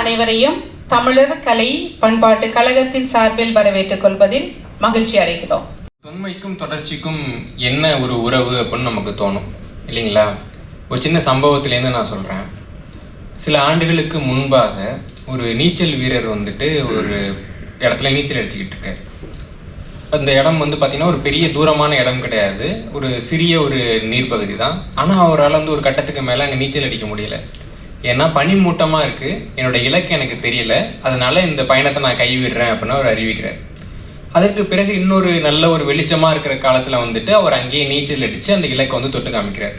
அனைவரையும் தமிழர் கலை பண்பாட்டு கழகத்தின் சார்பில் வரவேற்றுக் கொள்வதில் மகிழ்ச்சி அடைகிறோம். தொன்மைக்கும் தொடர்ச்சிக்கும் என்ன ஒரு உறவு அப்படின்னு நமக்கு தோணும் இல்லைங்களா? ஒரு சின்ன சம்பவத்திலேருந்து நான் சொல்கிறேன் சில ஆண்டுகளுக்கு முன்பாக ஒரு நீச்சல் வீரர் வந்துட்டு ஒரு இடத்துல நீச்சல் அடிச்சுக்கிட்டு இருக்கார். அந்த இடம் வந்து பார்த்திங்கன்னா ஒரு பெரிய தூரமான இடம் கிடையாது. ஒரு சிறிய ஒரு நீர்ப்பகுதி தான். ஆனால் அவரால் வந்து ஒரு கட்டத்துக்கு மேலே அங்கே நீச்சல் அடிக்க முடியல. ஏன்னா பனிமூட்டமாக இருக்குது என்னோட இலக்கு எனக்கு தெரியல. அதனால் இந்த பயணத்தை நான் கைவிடுறேன் அப்படின்னு அவர் அறிவிக்கிறார். அதற்கு பிறகு இன்னொரு நல்ல ஒரு வெளிச்சமாக இருக்கிற காலத்தில் வந்துட்டு அவர் அங்கேயே நீச்சல் அடித்து அந்த இலக்கை வந்து தொட்டு காமிக்கிறார்.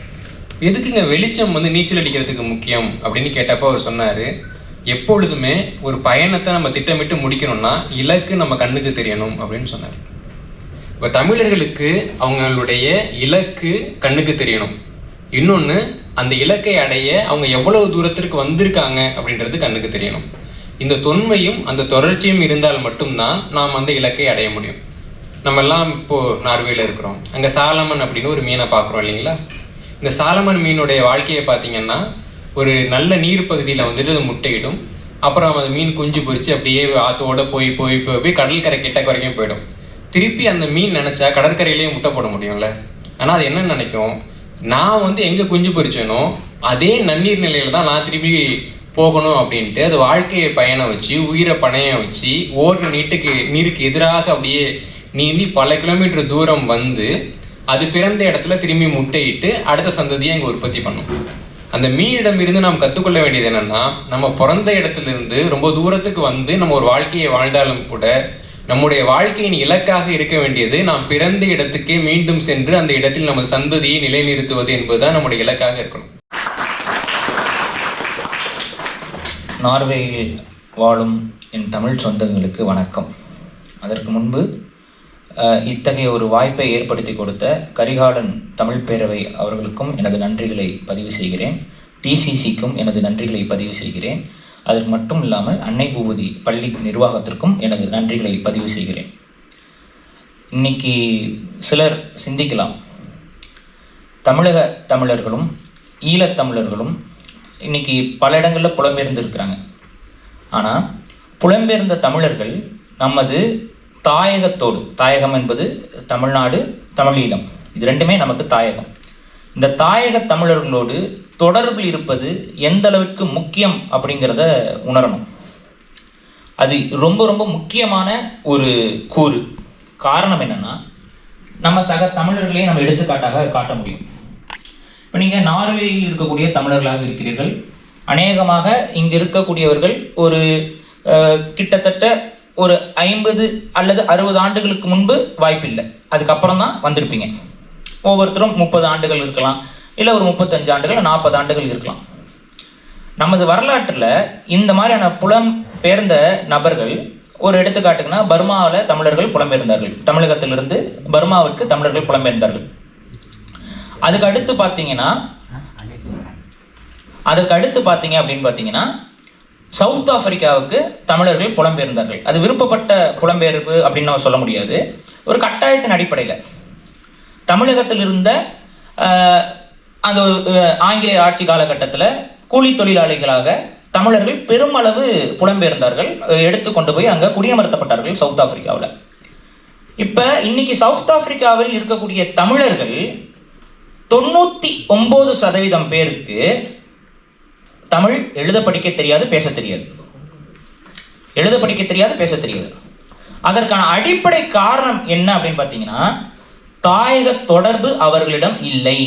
எதுக்குங்க வெளிச்சம் வந்து நீச்சல் அடிக்கிறதுக்கு முக்கியம் அப்படின்னு கேட்டப்போ அவர் சொன்னார். எப்பொழுதுமே ஒரு பயணத்தை நம்ம திட்டமிட்டு முடிக்கணும்னா இலக்கு நம்ம கண்ணுக்கு தெரியணும் அப்படின்னு சொன்னார். இப்போ தமிழர்களுக்கு அவங்களுடைய இலக்கு கண்ணுக்கு தெரியணும். இன்னொன்று அந்த இலக்கை அடைய அவங்க எவ்வளவு தூரத்திற்கு வந்திருக்காங்க அப்படின்றது கண்ணுக்கு தெரியணும். இந்த தொன்மையும் அந்த தொடர்ச்சியும் இருந்தால் மட்டும்தான் நாம் அந்த இலக்கை அடைய முடியும். நம்ம எல்லாம் இப்போது நார்வேல இருக்கிறோம். அங்கே சாலமன் அப்படின்னு ஒரு மீனை பார்க்குறோம் இல்லைங்களா? இந்த சாலமன் மீனுடைய வாழ்க்கையை பார்த்தீங்கன்னா ஒரு நல்ல நீர் பகுதியில் வந்துட்டு அது முட்டையிடும். அப்புறம் அந்த மீன் குஞ்சு பொரிச்சு அப்படியே ஆத்தோட போய் போய் போய் போய் கடற்கரை கிட்ட வரைக்கும் போயிடும். திருப்பி அந்த மீன் நினச்சா கடற்கரையிலேயே முட்டை போட முடியும்ல? ஆனால் அது என்ன நினைக்கும் நான் வந்து எங்கே குஞ்சு பொரிச்சேனோ அதே நன்னீர் நிலையில தான் நான் திரும்பி போகணும் அப்படின்ட்டு அது வாழ்க்கையை பயணம் வச்சு உயிரை பணையம் வச்சு ஓடுற நீட்டுக்கு நீருக்கு எதிராக அப்படியே நீந்தி பல கிலோமீட்டர் தூரம் வந்து அது பிறந்த இடத்துல திரும்பி முட்டையிட்டு அடுத்த சந்ததியை இங்கே உற்பத்தி பண்ணும். அந்த மீனிடம் இருந்து நாம் கற்றுக்கொள்ள வேண்டியது என்னென்னா நம்ம பிறந்த இடத்துல இருந்து ரொம்ப தூரத்துக்கு வந்து நம்ம ஒரு வாழ்க்கையை வாழ்ந்தாலும் கூட நம்முடைய வாழ்க்கையின் இலக்காக இருக்க வேண்டியது நாம் பிறந்த இடத்துக்கே மீண்டும் சென்று அந்த இடத்தில் நமது சந்ததியை நிலைநிறுத்துவது என்பதுதான் நம்முடைய இலக்காக இருக்கணும். நார்வேயில் வாழும் என் தமிழ் சொந்தங்களுக்கு வணக்கம். அதற்கு முன்பு இத்தகைய ஒரு வாய்ப்பை ஏற்படுத்தி கொடுத்த கரிகாலன் தமிழ் பேரவை அவர்களுக்கும் எனது நன்றிகளை பதிவு செய்கிறேன். டிசிசிக்கும் எனது நன்றிகளை பதிவு செய்கிறேன். அது மட்டும் இல்லாமல் அன்னை பூபதி பள்ளி நிர்வாகத்திற்கும் எனது நன்றிகளை பதிவு செய்கிறேன். இன்னைக்கு சிலர் சிந்திக்கலாம். தமிழக தமிழர்களும் ஈழத்தமிழர்களும் இன்றைக்கி இன்னைக்கு பல இடங்களில் புலம்பெயர்ந்திருக்கிறாங்க. ஆனால் புலம்பெயர்ந்த தமிழர்கள் நமது தாயகத்தோடு தாயகம் என்பது தமிழ்நாடு தமிழீழம். இது ரெண்டுமே நமக்கு தாயகம். இந்த தாயக தமிழர்களோடு தொடர்பில் இருப்பது எந்த அளவுக்கு முக்கியம் அப்படிங்கிறத உணரணும். அது ரொம்ப ரொம்ப முக்கியமான ஒரு கூறு. காரணம் என்னன்னா நம்ம சக தமிழர்களையும் நம்ம எடுத்துக்காட்டாக காட்ட முடியும். இப்போ நீங்கள் நார்வேயில் இருக்கக்கூடிய தமிழர்களாக இருக்கிறீர்கள். அநேகமாக இங்கே இருக்கக்கூடியவர்கள் ஒரு கிட்டத்தட்ட ஒரு ஐம்பது அல்லது அறுபது ஆண்டுகளுக்கு முன்பு வாய்ப்பில்லை. அதுக்கப்புறம் தான் வந்திருப்பீங்க. ஒவ்வொருத்தரும் முப்பது ஆண்டுகள் இருக்கலாம். இல்லை ஒரு முப்பத்தஞ்சு ஆண்டுகள் நாற்பது ஆண்டுகள் இருக்கலாம். நமது வரலாற்றில் இந்த மாதிரியான புலம் பெயர்ந்த நபர்கள் ஒரு எடுத்துக்காட்டுக்குன்னா பர்மாவில் தமிழர்கள் புலம்பெயர்ந்தார்கள். தமிழகத்திலிருந்து பர்மாவிற்கு தமிழர்கள் புலம்பெயர்ந்தார்கள். அதுக்கு அடுத்து பார்த்தீங்கன்னா அதுக்கு அடுத்து பார்த்தீங்க அப்படின்னு பார்த்தீங்கன்னா சவுத் ஆப்பிரிக்காவுக்கு தமிழர்கள் புலம்பெயர்ந்தார்கள். அது விருப்பப்பட்ட புலம்பெயர்வு அப்படின்னு நம்ம சொல்ல முடியாது. ஒரு கட்டாயத்தின் அடிப்படையில். தமிழகத்தில் இருந்த அந்த ஆங்கிலேய ஆட்சி காலகட்டத்தில் கூலி தொழிலாளிகளாக தமிழர்கள் பெருமளவு புலம்பெயர்ந்தார்கள். எடுத்துக்கொண்டு எடுத்து கொண்டு போய் அங்கே குடியமர்த்தப்பட்டார்கள் சவுத் ஆப்பிரிக்காவில். இப்போ இன்னைக்கு சவுத் ஆப்பிரிக்காவில் இருக்கக்கூடிய தமிழர்கள் தொண்ணூற்றி ஒம்பது சதவீதம் பேருக்கு தமிழ் எழுத படிக்க தெரியாது பேச தெரியாது. எழுத படிக்க தெரியாது பேச தெரியாது. அதற்கான அடிப்படை காரணம் என்ன அப்படின்னு பார்த்தீங்கன்னா தாயக தொடர்பு அவர்களிடம் இல்லை.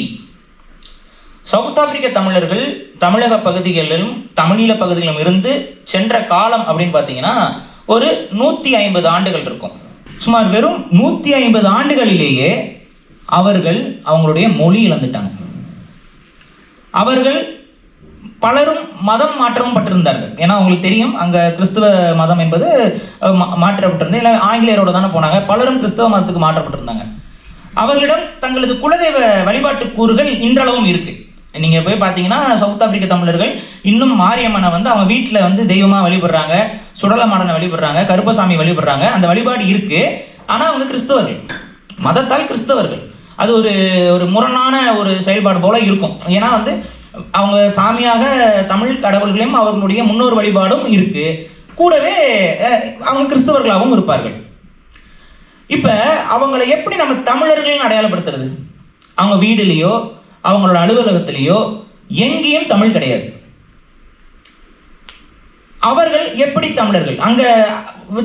சவுத் ஆப்பிரிக்க தமிழர்கள் தமிழக பகுதிகளிலும் தமிழீழ பகுதிகளிலும் இருந்து சென்ற காலம் அப்படின்னு பார்த்தீங்கன்னா ஒரு நூற்றி ஐம்பது ஆண்டுகள் இருக்கும். சுமார் வெறும் நூற்றி ஐம்பது ஆண்டுகளிலேயே அவர்கள் அவங்களுடைய மொழி இழந்துட்டாங்க. அவர்கள் பலரும் மதம் மாற்றவும் பட்டிருந்தார்கள். ஏன்னா அவங்களுக்கு தெரியும் அங்கே கிறிஸ்துவ மதம் என்பது மா- மாற்றப்பட்டிருந்தது. இல்லை ஆங்கிலேயரோட தானே போனாங்க. பலரும் கிறிஸ்தவ மதத்துக்கு மாற்றப்பட்டிருந்தாங்க. அவர்களிடம் தங்களது குலதெய்வ வழிபாட்டு கூறுகள் இன்றளவும் இருக்குது நீங்கள் போய் பார்த்தீங்கன்னா சவுத் ஆப்பிரிக்க தமிழர்கள் இன்னும் மாரியம்மனை வந்து அவங்க வீட்டில் வந்து தெய்வமாக வழிபடுறாங்க சுடல மாடனை வழிபடுறாங்க கருப்பசாமி வழிபடுறாங்க. அந்த வழிபாடு இருக்குது ஆனால் அவங்க கிறிஸ்தவர்கள். மதத்தால் கிறிஸ்தவர்கள். அது ஒரு ஒரு முரணான ஒரு செயல்பாடு போல் இருக்கும். ஏன்னா வந்து அவங்க சாமியாக தமிழ் கடவுள்களையும் அவர்களுடைய முன்னோர் வழிபாடும் இருக்குது கூடவே அவங்க கிறிஸ்தவர்களாகவும் இருப்பார்கள். இப்போ அவங்களை எப்படி நம்ம தமிழர்கள்னு அடையாளப்படுத்துறது? அவங்க வீடுலேயோ அவங்களோட அலுவலகத்திலேயோ எங்கேயும் தமிழ் கிடையாது. அவர்கள் எப்படி தமிழர்கள்? அங்கே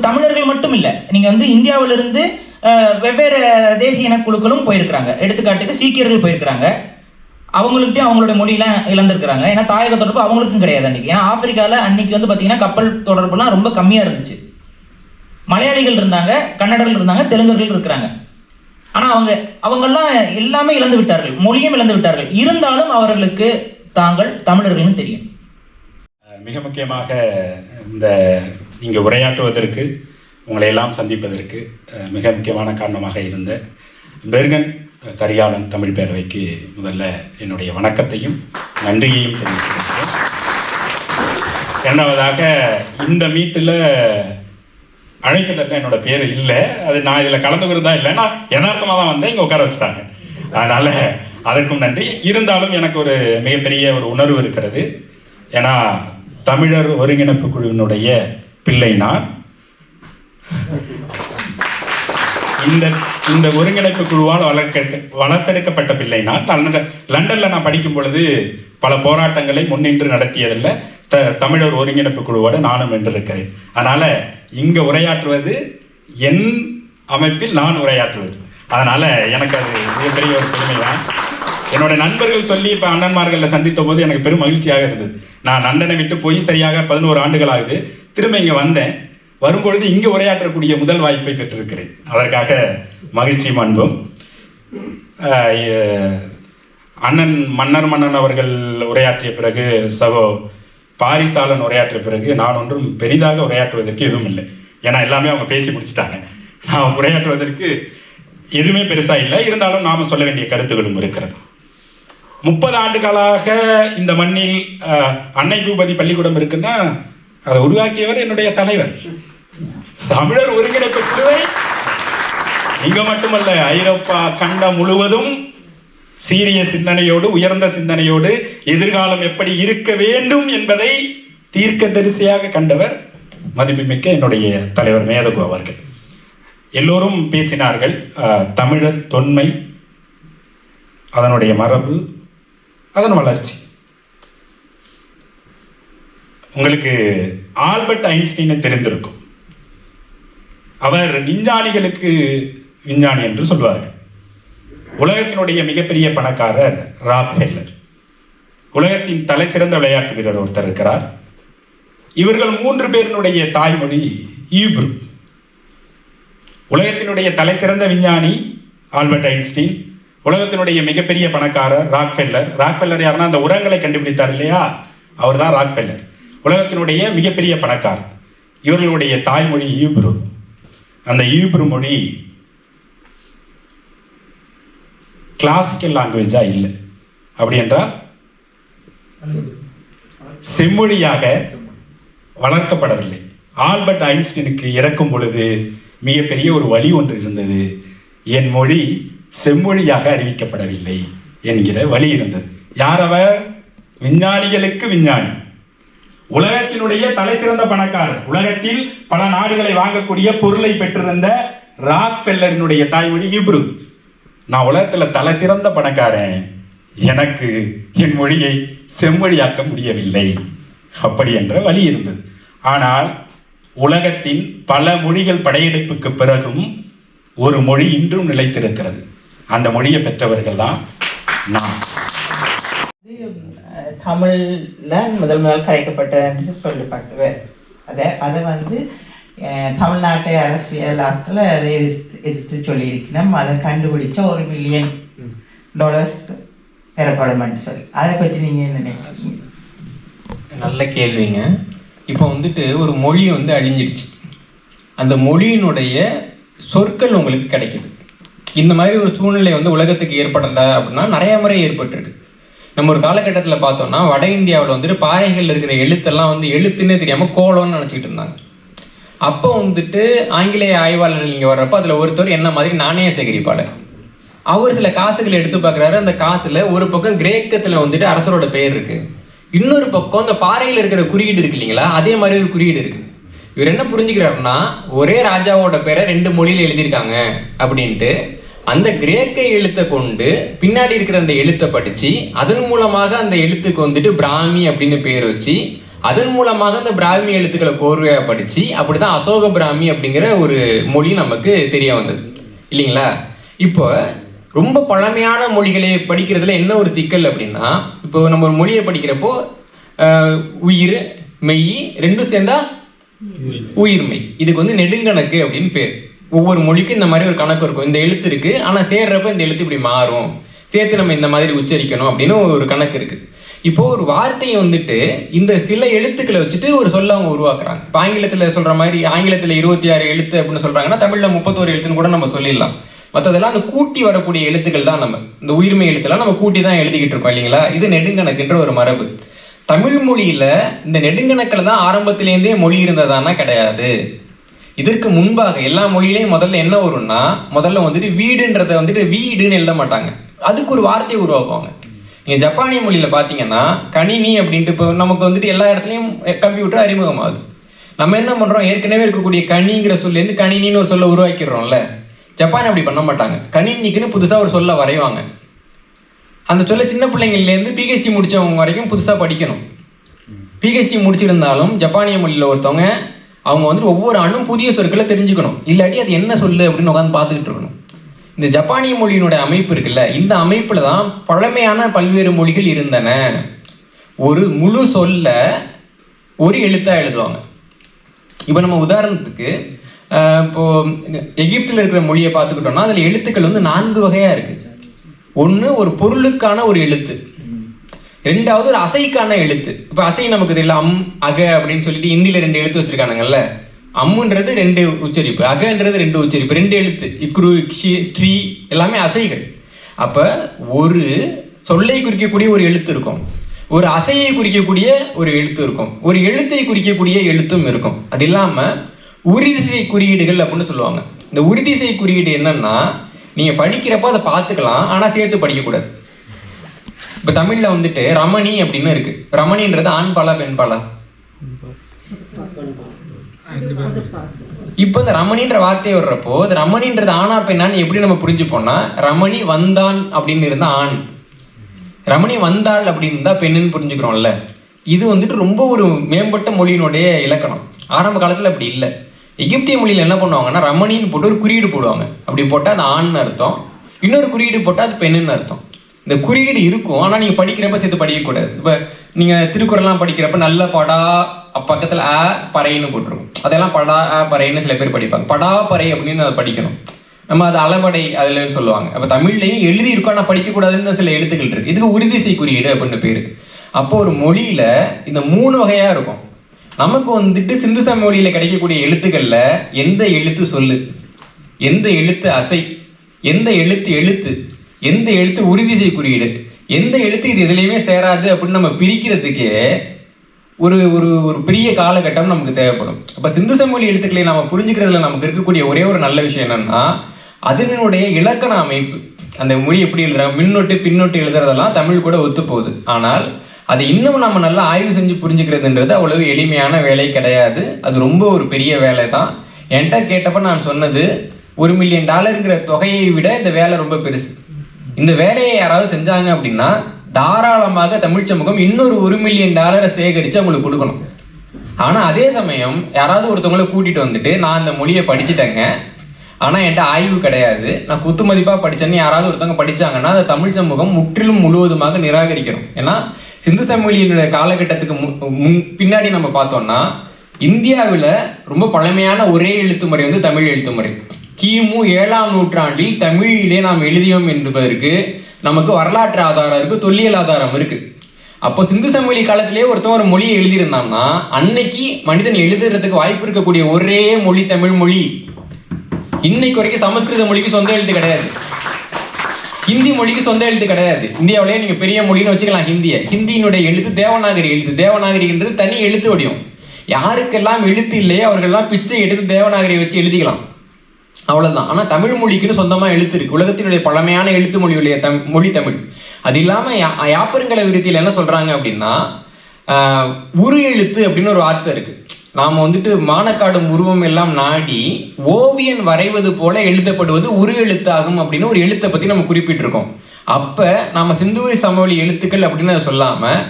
தமிழர்கள் மட்டும் இல்லை. நீங்கள் வந்து இந்தியாவிலிருந்து வெவ்வேறு தேசிய இனக்குழுக்களும் போயிருக்கிறாங்க. எடுத்துக்காட்டுக்கு சீக்கியர்கள் போயிருக்கிறாங்க. அவங்களுக்கிட்டையும் அவங்களோட மொழியெல்லாம் இழந்திருக்கிறாங்க. ஏன்னா தாயக தொடர்பு அவங்களுக்கும் கிடையாது அன்னைக்கு. ஏன்னா ஆப்பிரிக்காவில் அன்றைக்கி வந்து பார்த்தீங்கன்னா கப்பல் தொடர்புலாம் ரொம்ப கம்மியாக இருந்துச்சு. மலையாளிகள் இருந்தாங்க கன்னடர்கள் இருந்தாங்க தெலுங்கர்கள் இருக்கிறாங்க. ஆனால் அவங்க அவங்கெல்லாம் எல்லாமே இழந்து விட்டார்கள். மொழியும் இழந்து விட்டார்கள். இருந்தாலும் அவர்களுக்கு தாங்கள் தமிழர்கள்னு தெரியும். மிக முக்கியமாக இந்த இங்கே உரையாற்றுவதற்கு உங்களை எல்லாம் சந்திப்பதற்கு மிக முக்கியமான காரணமாக இருந்த பெர்கன் கரியாளன் தமிழ் பேரவைக்கு முதல்ல என்னுடைய வணக்கத்தையும் நன்றியையும் தெரிவித்துக் கொள்கிறேன். இரண்டாவதாக இந்த மீட்டில் அழைப்பதற்கு என்னோட பேர் இல்லை. அது நான் இதில் கலந்துக்கிறதா இல்லை. நான் யதார்த்தமாக தான் வந்தேன். இங்கே உட்கார வச்சுட்டாங்க. அதனால் அதற்கும் நன்றி. இருந்தாலும் எனக்கு ஒரு மிகப்பெரிய ஒரு உணர்வு இருக்கிறது. ஏன்னா தமிழர் ஒருங்கிணைப்பு குழுவினுடைய பிள்ளை நான். இந்த இந்த ஒருங்கிணைப்பு குழுவால் வளர்க்க வளர்த்தெடுக்கப்பட்ட பிள்ளை நான். லண்டன் லண்டனில் நான் படிக்கும் பொழுது பல போராட்டங்களை முன்னின்று நடத்தியதில்லை. த தமிழர் ஒருங்கிணைப்பு குழுவோடு நானும் வென்றிருக்கிறேன் அதனால் இங்கே உரையாற்றுவது என் அமைப்பில் நான் உரையாற்றுவது. அதனால் எனக்கு அது மிகப்பெரிய ஒரு பெருமை தான் என்னோட நண்பர்கள் சொல்லி இப்போ அண்ணன்மார்களில் சந்தித்த போது எனக்கு பெரும் மகிழ்ச்சியாக இருந்தது. நான் லண்டனை விட்டு போய் சரியாக பதினோரு ஆண்டுகள் ஆகுது திரும்ப இங்கே வந்தேன். வரும்பொழுது இங்கே உரையாற்றக்கூடிய முதல் வாய்ப்பை பெற்றிருக்கிறேன். அதற்காக மகிழ்ச்சியும் அன்பும். அண்ணன் மன்னர் மன்னன் அவர்கள் உரையாற்றிய பிறகு சகோ பாரிசாலன் உரையாற்றிய பிறகு நான் ஒன்றும் பெரிதாக உரையாற்றுவதற்கு எதுவும் இல்லை. ஏன்னா எல்லாமே அவங்க பேசி முடிச்சுட்டாங்க. நான் உரையாற்றுவதற்கு எதுவுமே பெருசாக இல்லை. இருந்தாலும் நாம் சொல்ல வேண்டிய கருத்துகளும் இருக்கிறது. முப்பது ஆண்டுகளாக இந்த மண்ணில் அன்னை பூபதி பள்ளிக்கூடம் இருக்குன்னா அதை உருவாக்கியவர் என்னுடைய தலைவர். தமிழர் ஒருங்கிணைப்பு குழுவை இங்க மட்டுமல்ல ஐரோப்பா கண்டம் முழுவதும் சீரிய சிந்தனையோடு உயர்ந்த சிந்தனையோடு எதிர்காலம் எப்படி இருக்க வேண்டும் என்பதை தீர்க்க தரிசையாக கண்டவர் மதிப்புமிக்க என்னுடைய தலைவர் மேதகு அவர்கள். எல்லோரும் பேசினார்கள் தமிழர் தொன்மை அதனுடைய மரபு அதன் வளர்ச்சி. உங்களுக்கு ஆல்பர்ட் ஐன்ஸ்டீனை தெரிந்திருக்கும். அவர் விஞ்ஞானிகளுக்கு விஞ்ஞானி என்று சொல்வார்கள். உலகத்தினுடைய மிகப்பெரிய பணக்காரர் ராக்ஃபெல்லர் உலகத்தின் தலை சிறந்த விளையாட்டு வீரர் ஒருத்தர் இருக்கிறார். இவர்கள் மூன்று பேரினுடைய தாய்மொழி ஈப்ரு. உலகத்தினுடைய தலை சிறந்த விஞ்ஞானி ஆல்பர்ட் ஐன்ஸ்டீன். உலகத்தினுடைய மிகப்பெரிய பணக்காரர் ராக்ஃபெல்லர் ராக்ஃபெல்லர் யாருன்னா அந்த உரங்களை கண்டுபிடித்தார் இல்லையா? அவர் தான் ராக்ஃபெல்லர் உலகத்தினுடைய மிகப்பெரிய பணக்காரர். இவர்களுடைய தாய்மொழி ஈப்ரு. அந்த ஈப்ரு மொழி கிளாசிக்கல் லாங்குவேஜாக இல்லை. அப்படி என்றால் செம்மொழியாக வளர்க்கப்படவில்லை. ஆல்பர்ட் ஐன்ஸ்டீனுக்கு இறக்கும் பொழுது மிகப்பெரிய ஒரு வழி ஒன்று இருந்தது. என் மொழி செம்மொழியாக அறிவிக்கப்படவில்லை என்கிற வழி இருந்தது. யார் அவர்? விஞ்ஞானிகளுக்கு விஞ்ஞானி. உலகத்தினுடைய தலை சிறந்த பணக்காரர். உலகத்தில் பல நாடுகளை வாங்கக்கூடிய பொருளை பெற்றிருந்த ராக் பெல்லரினுடைய தாய்மொழி ஹிப்ரு நான் உலகத்தில் தலை சிறந்த பணக்காரன். எனக்கு என் மொழியை செம்மொழியாக்க முடியவில்லை. அப்படி என்ற வழி இருந்தது. ஆனால் உலகத்தின் பல மொழிகள் படையெடுப்புக்கு பிறகும் ஒரு மொழி இன்றும் நிலைத்திருக்கிறது. அந்த மொழியை பெற்றவர்கள் தான் நான். தமிழில் தமிழ்ல முதல் முதல் கதைக்கப்பட்டது என்று சொல்லப்பட்டவர் அதை அதை வந்து அஹ், தமிழ்நாட்டு அரசியலாக்கள் அதை எதிர்த்து எதிர்த்து சொல்லியிருக்கணும் அதை கண்டுபிடிச்ச ஒரு மில்லியன் டாலர்ஸ் தரப்படும் சொல்லி. அதை பற்றி நீங்கள் என்ன நினைக்கிறீங்க? நல்ல கேள்விங்க. இப்போ வந்துட்டு ஒரு மொழி வந்து அழிஞ்சிடுச்சு. அந்த மொழியினுடைய சொற்கள் உங்களுக்கு கிடைக்குது. இந்த மாதிரி ஒரு சூழ்நிலை வந்து உலகத்துக்கு ஏற்படுறதா அப்படின்னா நிறைய முறை ஏற்பட்டிருக்கு. நம்ம ஒரு காலகட்டத்தில் பார்த்தோம்னா வட இந்தியாவில் வந்துட்டு பாறைகளில் இருக்கிற எழுத்தெல்லாம் வந்து எழுத்துன்னே தெரியாமல் கோலம்னு நினச்சிக்கிட்டு இருந்தாங்க. அப்போ வந்துட்டு ஆங்கிலேய ஆய்வாளர்கள் இங்கே வர்றப்போ அதில் ஒருத்தர் என்ன மாதிரி நாணய சேகரிப்பாளர். அவர் சில காசுகளை எடுத்து பார்க்குறாரு அந்த காசில் ஒரு பக்கம் கிரேக்கத்தில் வந்துட்டு அரசரோட பெயர் இருக்குது இன்னொரு பக்கம் அந்த பாறையில் இருக்கிற குறியீடு இருக்கு இல்லைங்களா? அதே மாதிரி ஒரு குறியீடு இருக்கு. இவர் என்ன புரிஞ்சுக்கிறாருன்னா ஒரே ராஜாவோட பேரை ரெண்டு மொழியில் எழுதியிருக்காங்க அப்படின்ட்டு அந்த கிரேக்க எழுத்தை கொண்டு பின்னாடி இருக்கிற அந்த எழுத்தை படித்து அதன் மூலமாக அந்த எழுத்துக்கு வந்துட்டு பிராமி அப்படின்னு பேர் வச்சு அதன் மூலமாக அந்த பிராமி எழுத்துக்களை கோர்வையாக படித்து அப்படிதான் அசோக பிராமி அப்படிங்கிற ஒரு மொழி நமக்கு தெரிய வந்தது. இல்லைங்களா? இப்போ ரொம்ப பழமையான மொழிகளை படிக்கிறதுல என்ன ஒரு சிக்கல் அப்படின்னா இப்போ நம்ம ஒரு மொழியை படிக்கிறப்போ உயிர் மெய் ரெண்டும் சேர்ந்தா உயிர்மை இதுக்கு வந்து நெடுங்கணக்கு அப்படின்னு பேர். ஒவ்வொரு மொழிக்கும் இந்த மாதிரி ஒரு கணக்கு இருக்கும். இந்த எழுத்து இருக்குது ஆனால் சேர்றப்ப இந்த எழுத்து இப்படி மாறும். சேர்த்து நம்ம இந்த மாதிரி உச்சரிக்கணும் அப்படின்னு ஒரு கணக்கு இருக்குது இப்போ ஒரு வார்த்தையை வந்துட்டு இந்த சில எழுத்துக்களை வச்சுட்டு ஒரு சொல்ல அவங்க உருவாக்குறாங்க. இப்போ ஆங்கிலத்தில் சொல்கிற மாதிரி ஆங்கிலத்தில் இருபத்தி ஆறு எழுத்து அப்படின்னு சொல்கிறாங்கன்னா தமிழில் முப்பத்தோரு எழுத்துன்னு கூட நம்ம சொல்லிடலாம். மற்றதெல்லாம் அந்த கூட்டி வரக்கூடிய எழுத்துக்கள் தான் நம்ம. இந்த உயிர்மை எழுத்துலாம் நம்ம கூட்டி தான் எழுதிக்கிட்டு இருக்கோம் இல்லைங்களா? இது நெடுங்கணக்குன்ற ஒரு மரபு. தமிழ் மொழியில் இந்த நெடுங்கணக்கில் தான் ஆரம்பத்திலேருந்தே மொழி இருந்ததானா கிடையாது. இதற்கு முன்பாக எல்லா மொழியிலையும் முதல்ல என்ன வரும்னா முதல்ல வந்துட்டு வீடுன்றதை வந்துட்டு வீடுன்னு எழுத மாட்டாங்க. அதுக்கு ஒரு வார்த்தையை உருவாக்குவாங்க. நீங்கள் ஜப்பானிய மொழியில் பார்த்தீங்கன்னா கணினி அப்படின்ட்டு இப்போ நமக்கு வந்துட்டு எல்லா இடத்துலையும் கம்ப்யூட்டர் அறிமுகமாகுது. நம்ம என்ன பண்ணுறோம் ஏற்கனவே இருக்கக்கூடிய கணிங்கிற சொல்லேருந்து கணினின்னு ஒரு சொல்ல உருவாக்கிடுறோம்ல. ஜப்பான் அப்படி பண்ண மாட்டாங்க. கணினிக்குன்னு புதுசாக ஒரு சொல்ல வரைவாங்க. அந்த சொல்ல சின்ன பிள்ளைங்கள்லேருந்து பிஹெச்டி முடித்தவங்க வரைக்கும் புதுசாக படிக்கணும். பிஹெச்டி முடிச்சிருந்தாலும் ஜப்பானிய மொழியில் ஒருத்தவங்க அவங்க வந்துட்டு ஒவ்வொரு அண்ணும் புதிய சொற்களை தெரிஞ்சுக்கணும். இல்லாட்டி அது என்ன சொல்லு அப்படின்னு உட்காந்து பார்த்துக்கிட்டு இருக்கணும். இந்த ஜப்பானிய மொழியினுடைய அமைப்பு இருக்குல்ல இந்த அமைப்பில் தான் பழமையான பல்வேறு மொழிகள் இருந்தன. ஒரு முழு சொல்ல ஒரு எழுத்தாக எழுதுவாங்க. இப்போ நம்ம உதாரணத்துக்கு இப்போது இப்போ எகிப்தில் இருக்கிற மொழியை பார்த்துக்கிட்டோம்னா அதில் எழுத்துக்கள் வந்து நான்கு வகையாக இருக்குது ஒன்று ஒரு பொருளுக்கான ஒரு எழுத்து. ரெண்டாவது ஒரு அசைக்கான எழுத்து. இப்போ அசை நமக்கு தெரியல அம் அக அப்படின்னு சொல்லிட்டு இந்தியில் ரெண்டு எழுத்து வச்சுருக்கானுங்கல்ல. அம்முன்றது ரெண்டு உச்சரிப்பு அகன்றது ரெண்டு உச்சரிப்பு ரெண்டு எழுத்து இக்ரு இக்ஷி ஸ்ரீ எல்லாமே அசைகள். அப்போ ஒரு சொல்லை குறிக்கக்கூடிய ஒரு எழுத்து இருக்கும். ஒரு அசையை குறிக்கக்கூடிய ஒரு எழுத்து இருக்கும். ஒரு எழுத்தை குறிக்கக்கூடிய எழுத்தும் இருக்கும். அது இல்லாமல் உறுதிசை குறியீடுகள் அப்படின்னு சொல்லுவாங்க. இந்த உறுதிசை குறியீடு என்னன்னா நீங்கள் படிக்கிறப்போ அதை பார்த்துக்கலாம் ஆனால் சேர்த்து படிக்கக்கூடாது. இப்போ தமிழில் வந்துட்டு ரமணி அப்படின்னு இருக்குது ரமணின்றது ஆண் பாலா பெண் பாலா இப்போ இந்த ரமணின்ற வார்த்தை வர்றப்போ இந்த ரமணின்றது ஆணா பெண்ணான்னு எப்படி நம்ம புரிஞ்சுப்போம்னா ரமணி வந்தான் அப்படின்னு இருந்தால் ஆண். ரமணி வந்தாள் அப்படின்னு இருந்தால் பெண்ணுன்னு புரிஞ்சுக்கிறோம்ல. இது வந்துட்டு ரொம்ப ஒரு மேம்பட்ட மொழியினுடைய இலக்கணம். ஆரம்ப காலத்தில் அப்படி இல்லை. எகிப்திய மொழியில் என்ன பண்ணுவாங்கன்னா ரமணின்னு போட்டு ஒரு குறியீடு போடுவாங்க. அப்படி போட்டால் அது ஆண்னு அர்த்தம். இன்னொரு குறியீடு போட்டால் அது பெண்ணுன்னு அர்த்தம். இந்த குறியீடு இருக்கும் ஆனால் நீங்கள் படிக்கிறப்ப சேர்த்து படிக்கக்கூடாது. இப்போ நீங்கள் திருக்குறள்லாம் படிக்கிறப்ப நல்ல படா பக்கத்தில் ஆ பறைன்னு போட்டிருக்கும் அதெல்லாம் படா ஆ பறைன்னு சில பேர் படிப்பாங்க. படா பறை அப்படின்னு அதை படிக்கணும். நம்ம அது அளபடை அதில் சொல்லுவாங்க. அப்போ தமிழ்லையும் எழுதி இருக்கோம் ஆனால் படிக்கக்கூடாதுன்னு சில எழுத்துக்கள் இருக்கு. இதுக்கு உறுதிசை குறியீடு அப்படின்னு பேர் அப்போ ஒரு மொழியில இந்த மூணு வகையாக இருக்கும். நமக்கு வந்துட்டு சிந்து சம மொழியில் கிடைக்கக்கூடிய எழுத்துக்களில் எந்த எழுத்து சொல்லு எந்த எழுத்து அசை எந்த எழுத்து எழுத்து எந்த எழுத்து உறுதிசை குறியீடு எந்த எழுத்து இது எதுலேயுமே சேராது அப்படின்னு நம்ம பிரிக்கிறதுக்கே ஒரு ஒரு ஒரு பெரிய காலகட்டம் நமக்கு தேவைப்படும். அப்போ சிந்து சமவெளி எழுத்துக்களை நம்ம புரிஞ்சுக்கிறதுல நமக்கு இருக்கக்கூடிய ஒரே ஒரு நல்ல விஷயம் என்னன்னா அதனுடைய இலக்கண அமைப்பு. அந்த மொழி எப்படி எழுதுறாங்க மின்னொட்டு பின்னொட்டு எழுதுறதெல்லாம் தமிழ் கூட ஒத்து போகுது ஆனால் அதை இன்னும் நம்ம நல்லா ஆய்வு செஞ்சு புரிஞ்சுக்கிறதுன்றது அவ்வளவு எளிமையான வேலை கிடையாது. அது ரொம்ப ஒரு பெரிய வேலை தான். என்கிட்ட கேட்டப்ப நான் சொன்னது ஒரு மில்லியன் டாலருங்கிற தொகையை விட இந்த வேலை ரொம்ப பெருசு. இந்த வேலையை யாராவது செஞ்சாங்க அப்படின்னா தாராளமாக தமிழ் சமூகம் இன்னொரு ஒரு மில்லியன் டாலரை சேகரித்து அவங்களுக்கு கொடுக்கணும். ஆனால் அதே சமயம் யாராவது ஒருத்தவங்கள கூட்டிகிட்டு வந்துட்டு நான் அந்த மொழியை படிச்சுட்டேங்க. ஆனால் என்கிட்ட ஆய்வு கிடையாது. நான் குத்து மதிப்பாக படித்தேன்னு யாராவது ஒருத்தவங்க படிச்சாங்கன்னா அதை தமிழ் சமூகம் முற்றிலும் முழுவதுமாக நிராகரிக்கணும். ஏன்னா சிந்து சமவெளியினுடைய காலகட்டத்துக்கு மு- முன் பின்னாடி நம்ம பார்த்தோம்னா இந்தியாவில் ரொம்ப பழமையான ஒரே எழுத்து முறை வந்து தமிழ் எழுத்து முறை கிமு ஏழாம் நூற்றாண்டில் தமிழிலே நாம் எழுதியோம் என்பதற்கு நமக்கு வரலாற்று ஆதாரம் இருக்கு தொல்லியல் ஆதாரம் இருக்கு. அப்போ சிந்து சமவெளி காலத்திலே ஒருத்தன் ஒரு மொழியை எழுதியிருந்தான்னா அன்னைக்கு மனிதன் எழுதுறதுக்கு வாய்ப்பு இருக்கக்கூடிய ஒரே மொழி தமிழ் மொழி. இன்னைக்கு வரைக்கும் சமஸ்கிருத மொழிக்கு சொந்த எழுத்து கிடையாது. ஹிந்தி மொழிக்கு சொந்த எழுத்து கிடையாது. இந்தியாவிலேயே நீங்க பெரிய மொழின்னு வச்சுக்கலாம் ஹிந்தியை. ஹிந்தியினுடைய எழுத்து தேவநாகரி எழுத்து. தேவநாகரின்றது தனி எழுத்து வடிவம். யாருக்கெல்லாம் எழுத்து இல்லையோ அவர்கள்லாம் பிச்சை எடுத்து தேவநாகரியை வச்சு எழுதிக்கலாம். அவ்வளோதான் ஆனால் தமிழ் மொழிக்குன்னு சொந்தமாக எழுத்து இருக்கு. உலகத்தினுடைய பழமையான எழுத்து மொழியுடைய தம் மொழி தமிழ். அது இல்லாமல் யா யாப்பருங்கல விருத்தியில் என்ன சொல்கிறாங்க அப்படின்னா உரு எழுத்து அப்படின்னு ஒரு வார்த்தை இருக்குது நாம் வந்துட்டு மானக்காடும் உருவம் எல்லாம் நாடி ஓவியன் வரைவது போல எழுதப்படுவது உரு எழுத்தாகும் அப்படின்னு ஒரு எழுத்தை பற்றி நம்ம குறிப்பிட்டிருக்கோம். அப்போ நாம் சிந்துவரி சமவெளி எழுத்துக்கள் அப்படின்னு அதை சொல்லாமல்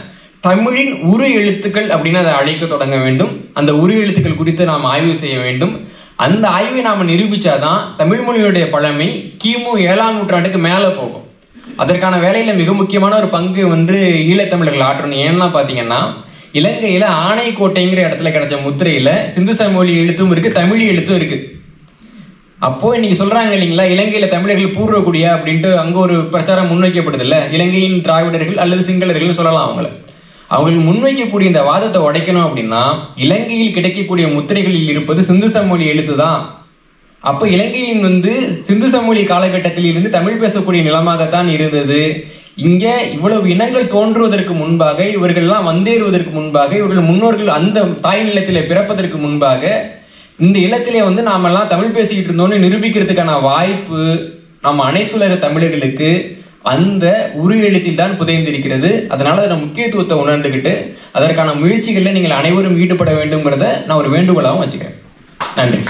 தமிழின் உரு எழுத்துக்கள் அப்படின்னு அதை அழைக்க தொடங்க வேண்டும். அந்த உரு எழுத்துக்கள் குறித்து நாம் ஆய்வு செய்ய வேண்டும். அந்த ஆய்வை நாம் நிரூபிச்சாதான் தமிழ்மொழியுடைய பழமை கிமு ஏழாம் நூற்றாண்டுக்கு மேலே போகும். அதற்கான வேலையில் மிக முக்கியமான ஒரு பங்கு வந்து ஈழத்தமிழர்கள் ஆற்றணும். ஏன்னா பார்த்தீங்கன்னா இலங்கையில் ஆணைக்கோட்டைங்கிற இடத்துல கிடைச்ச முத்திரையில் சிந்து சமொழி எழுத்தும் இருக்குது தமிழ் எழுத்தும் இருக்குது அப்போது இன்றைக்கி சொல்கிறாங்க இல்லைங்களா இலங்கையில் தமிழர்கள் பூர்வக்குடியா அப்படின்ட்டு அங்கே ஒரு பிரச்சாரம் முன்வைக்கப்படுது இல்லை இலங்கையின் திராவிடர்கள் அல்லது சிங்களர்கள்னு சொல்லலாம் அவங்கள. அவர்கள் முன்வைக்கக்கூடிய இந்த வாதத்தை உடைக்கணும் அப்படின்னா இலங்கையில் கிடைக்கக்கூடிய முத்திரைகளில் இருப்பது சிந்து சமொழி எழுத்து தான். அப்போ இலங்கையின் வந்து சிந்து சமொழி காலகட்டத்தில் இருந்து தமிழ் பேசக்கூடிய நிலமாகத்தான் இருந்தது. இங்கே இவ்வளவு இனங்கள் தோன்றுவதற்கு முன்பாக இவர்கள்லாம் வந்தேறுவதற்கு முன்பாக இவர்கள் முன்னோர்கள் அந்த தாய் நிலத்தில் பிறப்பதற்கு முன்பாக இந்த இல்லத்திலே வந்து நாமெல்லாம் தமிழ் பேசிக்கிட்டு இருந்தோம்னு நிரூபிக்கிறதுக்கான வாய்ப்பு நம்ம அனைத்துலக தமிழர்களுக்கு அந்த உரு எழுத்தில் தான் புதைந்திருக்கிறது. அதனால் அதன் முக்கியத்துவத்தை உணர்ந்துக்கிட்டு அதற்கான முயற்சிகளில் நீங்கள் அனைவரும் ஈடுபட வேண்டுங்கிறத நான் ஒரு வேண்டுகோளாகவும் வச்சுக்கிறேன். நன்றி.